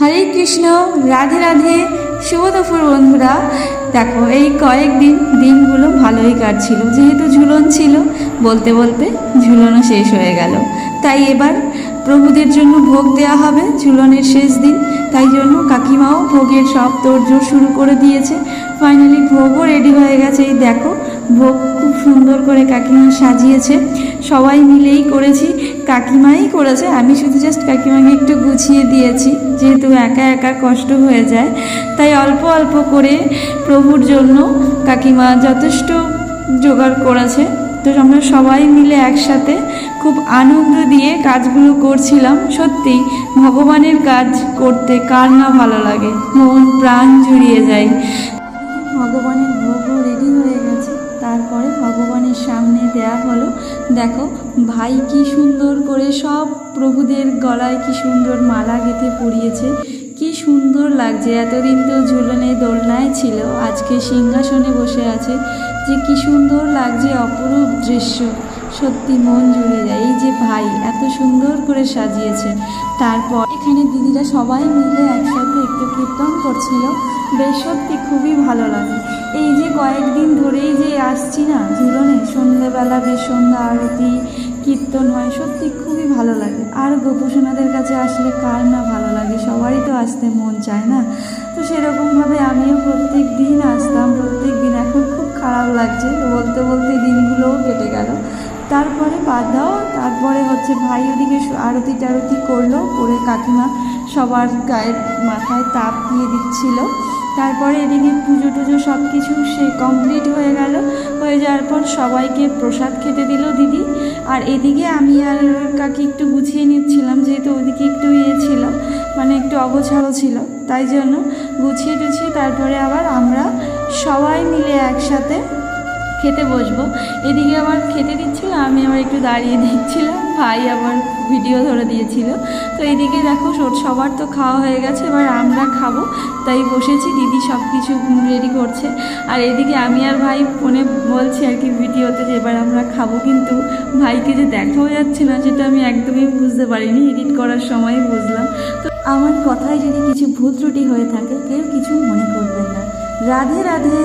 হরে কৃষ্ণ, রাধে রাধে। শুভ দুপুর বন্ধুরা। দেখো, এই কয়েকদিন দিনগুলো ভালোই কাটছিল। যেহেতু ঝুলন ছিল, বলতে বলতে ঝুলনও শেষ হয়ে গেল। তাই এবার প্রভুদের জন্য ভোগ দেওয়া হবে, ঝুলনের শেষ দিন। তাই জন্য কাকিমাও ভোগের সব তোড়জোড় শুরু করে দিয়েছে। ফাইনালি ভোগও রেডি হয়ে গেছে। এই দেখো, ভোগ খুব সুন্দর করে কাকিমা সাজিয়েছে। সবাই মিলেই করেছি। কাকিমাই করেছে। আমি শুধু জাস্ট কাকিমাকে একটু গুছিয়ে দিয়েছি। যেহেতু একা একা কষ্ট হয়ে যায়। তাই অল্প অল্প করে প্রভুর জন্য কাকিমা যথেষ্ট জোগাড় করেছে। তো আমরা সবাই মিলে একসাথে খুব আনন্দ দিয়ে কাজগুলো করছিলাম। সত্যি ভগবানের কাজ করতে কার না ভালো লাগে? মন প্রাণ জুড়িয়ে যায়। ভগবানের গেছে তারপরে ভগবানের সামনে দেয়া হলো। দেখো, ভাই কি সুন্দর করে সব প্রভুদের গলায় কি সুন্দর মালা গেঁথে পরিয়েছে। কি সুন্দর লাগছে, এতদিন তো ঝুলনে দোলনায় ছিল, আজকে সিংহাসনে বসে আছে। যে কি সুন্দর লাগছে, অপরূপ দৃশ্য। সত্যি মন জুড়ে যায় এই যে ভাই, এত সুন্দর করে সাজিয়েছে। তারপর এখানে দিদিরা সবাই মিলে একসাথে একটু কীর্তন করছিল। বেশ সত্যি খুবই ভালো লাগে। এই যে কয়েকদিন ধরেই যে আসছি না ঝুলনে সন্ধ্যেবেলা বেশ সন্ধ্যা আরতি, কীর্তন হয়, সত্যি খুবই ভালো লাগে। আর গোপুসোনাদের কাছে আসলে কার না ভালো লাগে? সবারই তো আসতে মন চায় না। তো সেরকমভাবে আমিও প্রত্যেক দিন আসতাম, প্রত্যেক দিন। এখন খুব খারাপ লাগছে। বলতে বলতে তারপরে বাদ দাও, তারপরে হচ্ছে ভাই ওদিকে আরতি টারতি করল, করে কাকিমা সবার গায়ের মাথায় তাপ দিয়ে দিচ্ছিল। তারপরে এদিকে পুজো টুজো সব কিছু সে কমপ্লিট হয়ে গেল। হয়ে যাওয়ার পর সবাইকে প্রসাদ খেতে দিল দিদি। আর এদিকে আমি আর কাকি একটু গুছিয়ে নিচ্ছিলাম, যেহেতু ওদিকে একটু ইয়ে ছিল মানে একটু অগোছালো ছিল। তাই জন্য গুছিয়ে টুছিয়ে তারপরে আবার আমরা সবাই মিলে একসাথে খেতে বসবো। এদিকে আবার খেতে দিচ্ছিল, আমি আবার একটু দাঁড়িয়ে দিচ্ছিলাম ভাই আবার ভিডিও ধরে দিয়েছিল। তো এদিকে দেখো সবার তো খাওয়া হয়ে গেছে, এবার আমরা খাব। তাই বসেছি, দিদি সব কিছু রেডি করছে। আর এদিকে আমি আর ভাই ফোনে বলছি আর কি ভিডিওতে যে এবার আমরা খাব, কিন্তু ভাইকে যে দেখাও যাচ্ছে না, সেটা আমি একদমই বুঝতে পারিনি এডিট করার সময় বুঝলাম। তো আমার কথায় যদি কিছু ভুল ত্রুটি হয়ে থাকে, কেউ কিছু মনে করবেন না। রাধে রাধে।